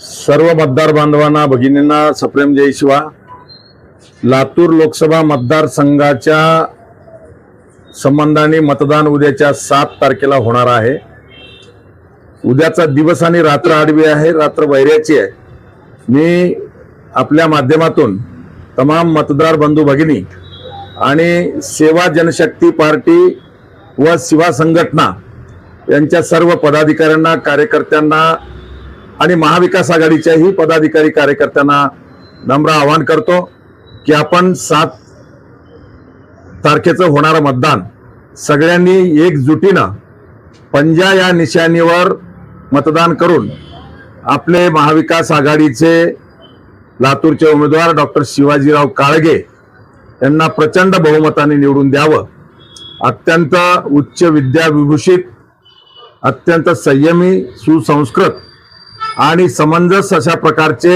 सर्व मतदार बांधवांना भगिनींना सप्रेम जय शिवा. लातूर लोकसभा मतदारसंघाच्या संबंधाने मतदान उद्याच्या सात तारखेला होणार आहे. उद्याचा दिवस आणि रात्र आडवी आहे रात्र वैऱ्याची आहे. मी आपल्या माध्यमातून तमाम मतदार बंधू भगिनी आणि सेवा जनशक्ती पार्टी व शिवा संघटना यांच्या सर्व पदाधिकाऱ्यांना कार्यकर्त्यांना आणि महाविकास आघाडीच्याही पदाधिकारी कार्यकर्त्यांना नम्र आवाहन करतो की आपण सात तारखेचं होणारं मतदान. सगळ्यांनी एकजुटीनं पंजा या निशाणीवर मतदान करून आपले महाविकास आघाडीचे लातूरचे उमेदवार डॉक्टर शिवाजीराव काळगे यांना प्रचंड बहुमताने निवडून द्यावं. अत्यंत उच्च विद्याविभूषित अत्यंत संयमी सुसंस्कृत आणि समंजस अशा प्रकारचे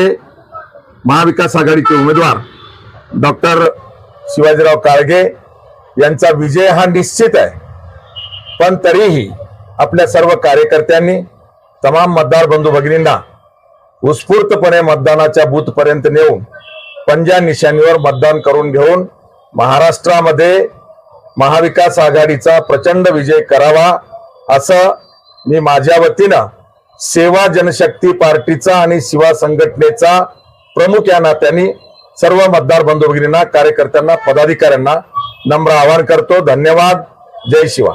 महाविकास आघाडीचे उमेदवार डॉक्टर शिवाजीराव काळगे यांचा विजय हा निश्चित आहे. पण तरीही आपल्या सर्व कार्यकर्त्यांनी तमाम मतदार बंधू भगिनींना उत्स्फूर्तपणे मतदानाच्या बूथपर्यंत नेऊन पंजा निशाणीवर मतदान करून घेऊन महाराष्ट्रामध्ये महाविकास आघाडीचा प्रचंड विजय करावा असं मी माझ्या वतीनं सेवा जनशक्ती पार्टीचा आणि शिवा संघटनेचा प्रमुख या नात्याने सर्व मतदार बंधू भगिनींना कार्यकर्त्यांना पदाधिकाऱ्यांना नम्र आवाहन करतो. धन्यवाद. जय शिवा.